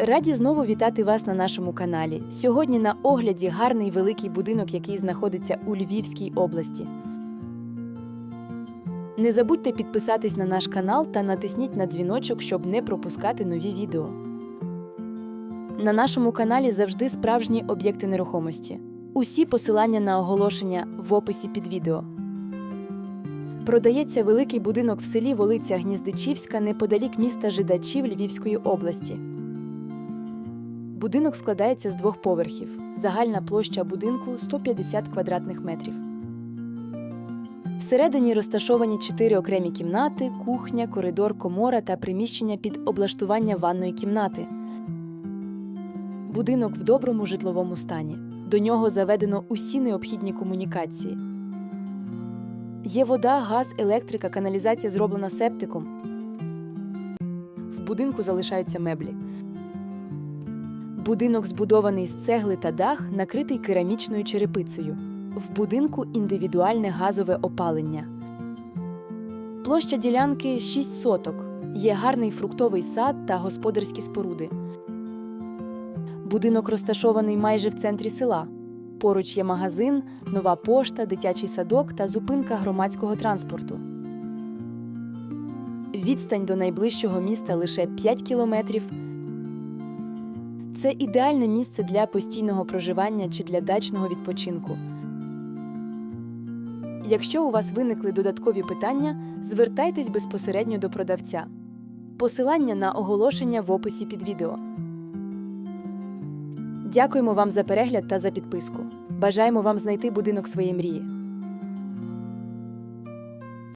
Раді знову вітати вас на нашому каналі. Сьогодні на огляді гарний великий будинок, який знаходиться у Львівській області. Не забудьте підписатись на наш канал та натисніть на дзвіночок, щоб не пропускати нові відео. На нашому каналі завжди справжні об'єкти нерухомості. Усі посилання на оголошення в описі під відео. Продається великий будинок в селі Волиця Гніздичівська неподалік міста Жидачів Львівської області. Будинок складається з двох поверхів. Загальна площа будинку 150 квадратних метрів. Всередині розташовані чотири окремі кімнати, кухня, коридор, комора та приміщення під облаштування ванної кімнати. Будинок в доброму житловому стані. До нього заведено усі необхідні комунікації. Є вода, газ, електрика, каналізація зроблена септиком. В будинку залишаються меблі. Будинок збудований з цегли та дах, накритий керамічною черепицею. В будинку індивідуальне газове опалення. Площа ділянки 6 соток. Є гарний фруктовий сад та господарські споруди. Будинок розташований майже в центрі села. Поруч є магазин, нова пошта, дитячий садок та зупинка громадського транспорту. Відстань до найближчого міста лише 5 кілометрів. Це ідеальне місце для постійного проживання чи для дачного відпочинку. Якщо у вас виникли додаткові питання, звертайтесь безпосередньо до продавця. Посилання на оголошення в описі під відео. Дякуємо вам за перегляд та за підписку. Бажаємо вам знайти будинок своєї мрії.